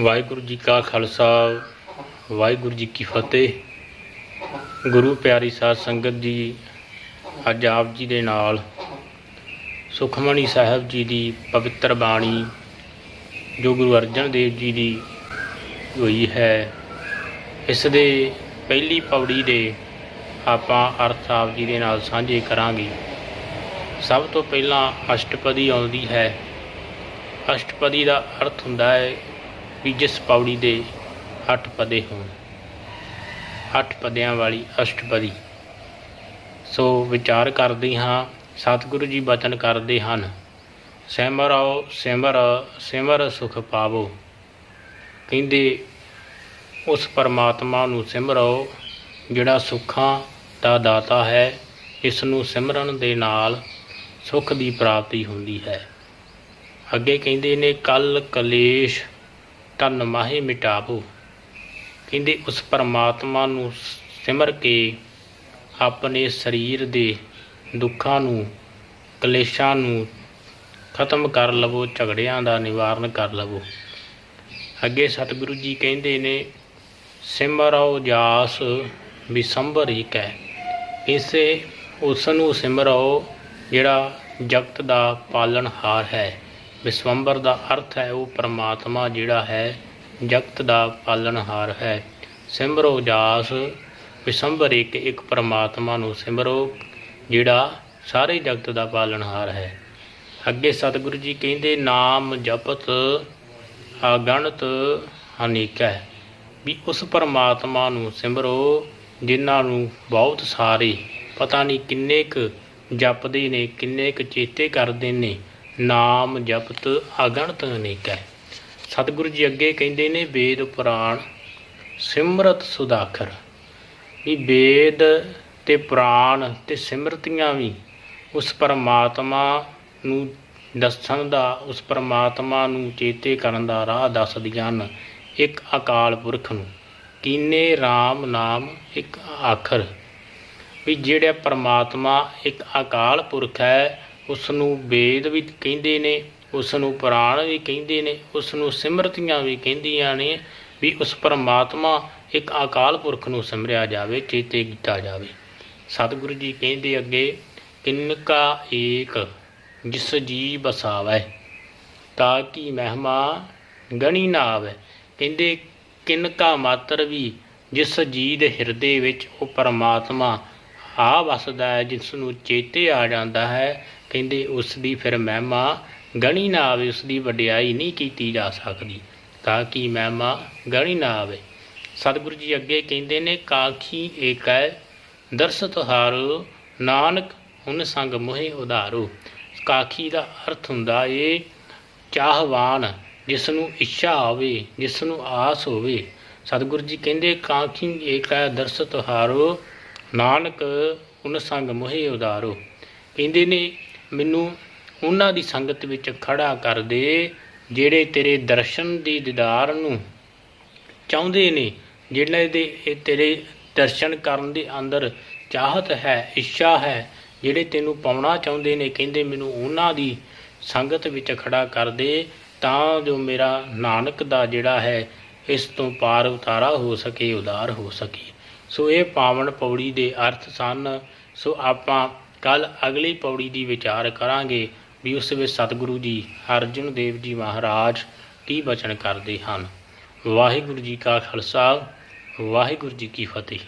ਵਾਹਿਗੁਰੂ ਜੀ ਕਾ ਖਾਲਸਾ, ਵਾਹਿਗੁਰੂ ਜੀ ਕੀ ਫਤਿਹ। ਗੁਰੂ ਪਿਆਰੀ ਸਾਧ ਸੰਗਤ ਜੀ, ਅੱਜ ਆਪ ਜੀ ਦੇ ਨਾਲ ਸੁਖਮਣੀ ਸਾਹਿਬ ਜੀ ਦੀ ਪਵਿੱਤਰ ਬਾਣੀ, ਜੋ ਗੁਰੂ ਅਰਜਨ ਦੇਵ ਜੀ ਦੀ ਹੋਈ ਹੈ, ਇਸ ਦੇ ਪਹਿਲੀ ਪੌੜੀ ਦੇ ਆਪਾਂ ਅਰਥ ਆਪ ਜੀ ਦੇ ਨਾਲ ਸਾਂਝੇ ਕਰਾਂਗੇ। ਸਭ ਤੋਂ ਪਹਿਲਾਂ ਅਸ਼ਟਪਦੀ ਆਉਂਦੀ ਹੈ। ਅਸ਼ਟਪਦੀ ਦਾ ਅਰਥ ਹੁੰਦਾ ਹੈ ਵੀ ਜਿਸ ਪੌੜੀ ਦੇ ਅੱਠ ਪਦੇ ਹੋਣ, ਅੱਠ ਪਦਿਆਂ ਵਾਲੀ ਅਸ਼ਟਪਦੀ। ਸੋ ਵਿਚਾਰ ਕਰਦੇ ਹਾਂ, ਸਤਿਗੁਰੂ ਜੀ ਬਚਨ ਕਰਦੇ ਹਨ, ਸਿਮਰੋ ਸਿਮਰ ਸਿਮਰ ਸੁਖ ਪਾਵੋ। ਕਹਿੰਦੇ, ਉਸ ਪਰਮਾਤਮਾ ਨੂੰ ਸਿਮਰੋ, ਜਿਹੜਾ ਸੁੱਖਾਂ ਦਾ ਦਾਤਾ ਹੈ, ਇਸ ਨੂੰ ਸਿਮਰਨ ਦੇ ਨਾਲ ਸੁੱਖ ਦੀ ਪ੍ਰਾਪਤੀ ਹੁੰਦੀ ਹੈ। ਅੱਗੇ ਕਹਿੰਦੇ ਨੇ, ਕਲ ਕਲੇਸ਼ ਤਨ ਮਾਹੇ ਮਿਟਾਵੋ। ਕਹਿੰਦੇ, ਉਸ ਪਰਮਾਤਮਾ ਨੂੰ ਸਿਮਰ ਕੇ ਆਪਣੇ ਸਰੀਰ ਦੇ ਦੁੱਖਾਂ ਨੂੰ, ਕਲੇਸ਼ਾਂ ਨੂੰ ਖਤਮ ਕਰ ਲਵੋ, ਝਗੜਿਆਂ ਦਾ ਨਿਵਾਰਨ ਕਰ ਲਵੋ। ਅੱਗੇ ਸਤਿਗੁਰੂ ਜੀ ਕਹਿੰਦੇ ਨੇ, ਸਿਮਰੋ ਜਾਸ ਵਿਸੰਬਰ ਹੀ। ਕੈ ਇਸੇ ਉਸ ਨੂੰ ਸਿਮਰੋ ਜਿਹੜਾ ਜਗਤ ਦਾ ਪਾਲਣਹਾਰ ਹੈ। ਵਿਸਵੰਬਰ ਦਾ ਅਰਥ ਹੈ ਉਹ ਪਰਮਾਤਮਾ ਜਿਹੜਾ ਹੈ, ਜਗਤ ਦਾ ਪਾਲਣਹਾਰ ਹੈ। ਸਿਮਰੋ ਜਾਸ ਵਿਸੰਬਰ ਇੱਕ ਇੱਕ ਪਰਮਾਤਮਾ ਨੂੰ ਸਿਮਰੋ, ਜਿਹੜਾ ਸਾਰੇ ਜਗਤ ਦਾ ਪਾਲਣਹਾਰ ਹੈ। ਅੱਗੇ ਸਤਿਗੁਰੂ ਜੀ ਕਹਿੰਦੇ, ਨਾਮ ਜਪਤ, ਅਗਣਤ ਅਨੇਕਾ ਹੈ। ਵੀ ਉਸ ਪਰਮਾਤਮਾ ਨੂੰ ਸਿਮਰੋ, ਜਿਨ੍ਹਾਂ ਨੂੰ ਬਹੁਤ ਸਾਰੇ, ਪਤਾ ਨਹੀਂ ਕਿੰਨੇ ਕੁ ਜਪਦੇ ਨੇ, ਕਿੰਨੇ ਕੁ ਚੇਤੇ ਕਰਦੇ ਨੇ ਨਾਮ ਜਪਤ ਅਗਣਤ ਅਨੇਕਾ। ਹੈ ਸਤਿਗੁਰੂ ਜੀ ਅੱਗੇ ਕਹਿੰਦੇ ਨੇ, ਵੇਦ ਪੁਰਾਣ ਸਿਮਰਤ ਸੁਦਾਖਰ। ਵੀ ਵੇਦ ਤੇ ਪੁਰਾਣ ਤੇ ਸਿਮਰਤੀਆਂ ਵੀ ਉਸ ਪਰਮਾਤਮਾ ਨੂੰ ਦੱਸਣ ਦਾ, ਉਸ ਪਰਮਾਤਮਾ ਨੂੰ ਚੇਤੇ ਕਰਨ ਦਾ ਰਾਹ ਦੱਸਦੀਆਂ ਹਨ ਇੱਕ ਅਕਾਲ ਪੁਰਖ ਨੂੰ। ਕੀਨੇ RAM ਨਾਮ ਇੱਕ ਆਖਰ। ਵੀ ਜਿਹੜਾ ਪਰਮਾਤਮਾ ਇੱਕ ਅਕਾਲ ਪੁਰਖ ਹੈ ਉਸ ਨੂੰ ਵੇਦ ਵੀ ਕਹਿੰਦੇ ਨੇ ਉਸ ਨੂੰ ਪੁਰਾਣ ਵੀ ਕਹਿੰਦੇ ਨੇ ਉਸ ਨੂੰ ਸਿਮਰਤੀਆਂ ਵੀ ਕਹਿੰਦੀਆਂ ਨੇ ਵੀ ਉਸ ਪਰਮਾਤਮਾ ਇੱਕ ਅਕਾਲ ਪੁਰਖ ਨੂੰ ਸਿਮਰਿਆ ਜਾਵੇ, ਚੇਤੇ ਕੀਤਾ ਜਾਵੇ। ਸਤਿਗੁਰੂ ਜੀ ਕਹਿੰਦੇ ਅੱਗੇ ਕਿਨਕਾ ਏਕ ਜਿਸ ਜੀ ਬਸਾਵੈ, ਤਾਂ ਕੀ ਮਹਿਮਾ ਗਣੀ ਨਾ ਆਵੇ ਕਹਿੰਦੇ ਕਿਨਕਾ ਮਾਤਰ ਵੀ ਜਿਸ ਜੀ ਦੇ ਹਿਰਦੇ ਵਿੱਚ ਉਹ ਪਰਮਾਤਮਾ ਆ ਵਸਦਾ ਹੈ ਜਿਸ ਨੂੰ ਚੇਤੇ ਆ ਜਾਂਦਾ ਹੈ ਕਹਿੰਦੇ ਉਸ ਦੀ ਫਿਰ ਮਹਿਮਾ ਗਣੀ ਨਾ ਆਵੇ ਉਸ ਦੀ ਵਡਿਆਈ ਨਹੀਂ ਕੀਤੀ ਜਾ ਸਕਦੀ। ਤਾਂ ਕਿ ਮਹਿਮਾ ਗਣੀ ਨਾ ਆਵੇ? ਸਤਿਗੁਰੂ ਜੀ ਅੱਗੇ ਕਹਿੰਦੇ ਨੇ, ਕਾਖੀ ਏਕੈ ਦਰਸ ਤੁਹਾਰੋ, ਨਾਨਕ ਹੁਣ ਸੰਗ ਮੋਹਿ ਉਧਾਰੋ। ਕਾਖੀ ਦਾ ਅਰਥ ਹੁੰਦਾ ਏ, ਚਾਹਵਾਨ ਜਿਸ ਨੂੰ ਇੱਛਾ ਹੋਵੇ ਜਿਸ ਨੂੰ ਆਸ ਹੋਵੇ। ਸਤਿਗੁਰੂ ਜੀ ਕਹਿੰਦੇ, ਕਾਖੀ ਏਕੈ ਦਰਸ ਤੁਹਾਰੋ, ਨਾਨਕ ਉਨ ਸੰਗ ਮੋਹਿ ਉਧਾਰੋ। ਕਹਿੰਦੇ ਨੇ ਮੈਨੂੰ ਉਹਨਾਂ ਦੀ ਸੰਗਤ ਵਿੱਚ ਖੜਾ ਕਰ ਦੇ, ਜਿਹੜੇ ਤੇਰੇ ਦਰਸ਼ਨ ਦੀ ਦੀਦਾਰ ਨੂੰ ਚਾਹੁੰਦੇ ਨੇ, ਜਿਹੜੇ ਦੇ ਤੇਰੇ ਦਰਸ਼ਨ ਕਰਨ ਦੇ ਅੰਦਰ ਚਾਹਤ ਹੈ, ਇੱਛਾ ਹੈ, ਜਿਹੜੇ ਤੈਨੂੰ ਪਾਉਣਾ ਚਾਹੁੰਦੇ ਨੇ, ਕਹਿੰਦੇ ਮੈਨੂੰ ਉਹਨਾਂ ਦੀ ਸੰਗਤ ਵਿੱਚ ਖੜਾ ਕਰ ਦੇ, ਤਾਂ ਜੋ ਮੇਰਾ ਨਾਨਕ ਦਾ ਜਿਹੜਾ ਹੈ, ਇਸ ਤੋਂ ਪਾਰ ਉਤਾਰਾ ਹੋ ਸਕੇ, ਉਦਾਰ ਹੋ ਸਕੇ। ਸੋ ਇਹ ਪਾਵਨ ਪੌੜੀ ਦੇ ਅਰਥ ਸਨ। ਸੋ ਆਪਾਂ ਕੱਲ ਅਗਲੀ ਪੌੜੀ ਦੀ ਵਿਚਾਰ ਕਰਾਂਗੇ ਵੀ ਉਸ ਵਿੱਚ ਸਤਿਗੁਰੂ ਜੀ, ਅਰਜਨ ਦੇਵ ਜੀ ਮਹਾਰਾਜ ਕੀ ਬਚਨ ਕਰਦੇ ਹਨ। ਵਾਹਿਗੁਰੂ ਜੀ ਕਾ ਖਾਲਸਾ, ਵਾਹਿਗੁਰੂ ਜੀ ਕੀ ਫਤਿਹ।